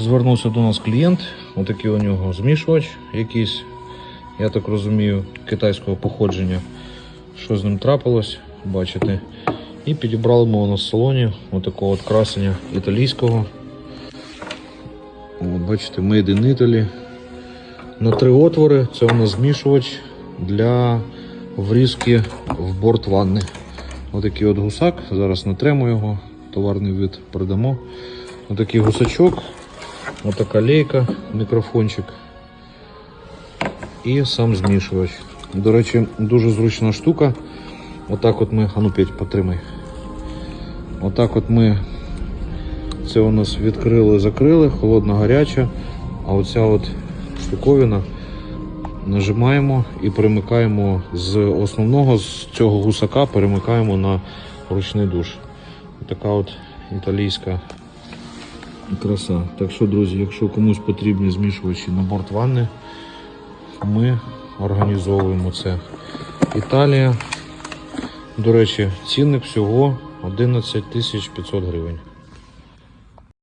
звернувся до нас клієнт. Отакий у нього змішувач якийсь, я так розумію, китайського походження. Що з ним трапилось, бачите. І підібрали ми на салоні отакого от красення італійського. От, бачите, Made in Italy. На три отвори це у нас змішувач для врізки в борт ванни. Отакий от гусак. Зараз натремо його, товарний вид продамо. Отакий гусачок, отака лейка, мікрофончик і сам змішувач. До речі, дуже зручна штука. Отак от ми, а ну Петь, потримай. Отак от ми це у нас відкрили, закрили, холодна, гаряча. А оця от штуковина нажимаємо і перемикаємо з основного з цього гусака перемикаємо на ручний душ. Така от італійська краса. Так що, друзі, якщо комусь потрібні змішувачі на борт ванни, ми організовуємо це. Італія. До речі, цінник всього 11 500 гривень.